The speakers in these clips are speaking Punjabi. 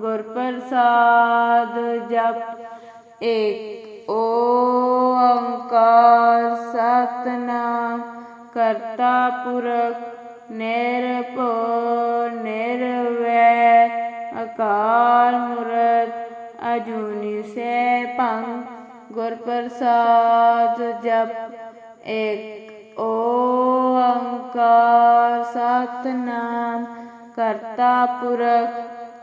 ਗੁਰ ਪ੍ਰਸਾਦ ਜਪ। ਇਕ ਓੰਕਾਰ ਸਤਨਾਮ, ਕਰਤਾ ਪੁਰਖ ਨਿਰਭਉ, ਨਿਰਵੈਰ, ਅਕਾਲ ਮੂਰਤ ਅਜੂਨੀ ਸੈਭੰ। ਗੁਰ ਪ੍ਰਸਾਦ ਜਪ। ਇਕ ਓੰਕਾਰ ਸਤਨਾਮ, ਕਰਤਾ ਪੁਰਖ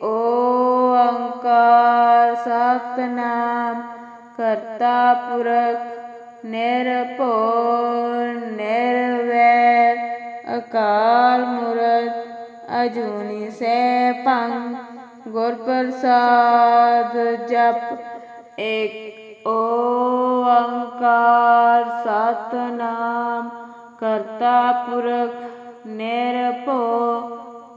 ਇੱਕ ਓੰਕਾਰ ਸਤਨਾਮ, ਕਰਤਾ ਪੁਰਖ ਨਿਰਭਉ ਨਿਰਵੈਰ, ਅਕਾਲ ਮੂਰਤ ਅਜੂਨੀ ਸੈਭੰ, ਗੁਰ ਪ੍ਰਸਾਦ ਜਪ ਇੱਕ ਓੰਕਾਰ ਸਤਨਾਮ, ਕਰਤਾ ਪੁਰਖ ਨਿਰਭਉ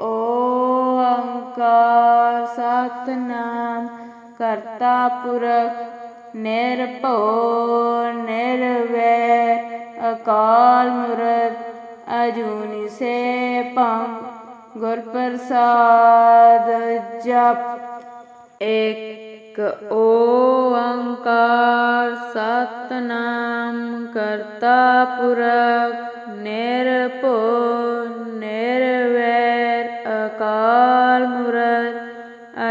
ਓੰਕਾਰ ਸਤਨਾਮ, ਕਰਤਾ ਪੁਰਖ ਨਿਰਭਉ, ਨਿਰਵੈਰ, ਅਕਾਲ ਮੂਰਤ ਅਜੂਨੀ ਸੈਭੰ ਗੁਰ ਪ੍ਰਸਾਦ ਜਪ। ਏਕ ਓੰਕਾਰ ਸਤਨਾਮ, ਕਰਤਾ ਪੁਰਖ ਨਿਰਭਉ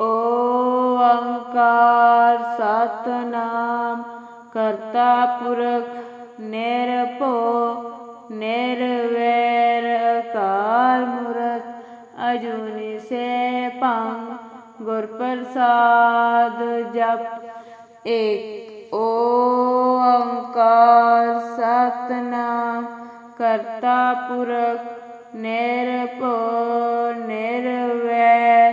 ਓੰਕਾਰ ਸਤਨਾਮ, ਕਰਤਾ ਪੁਰਖ ਨਿਰਭਉ, ਨਿਰਵੈਰ ਅਕਾਲ ਮੂਰਤ ਅਜੂਨੀ ਸੈਭੰ, ਗੁਰ ਪ੍ਰਸਾਦ ਜਪ। ਏਕ ਓੰਕਾਰ ਸਤਨਾਮ, ਕਰਤਾ ਪੁਰਖ ਨਿਰਭਉ, ਨਿਰਵੈਰ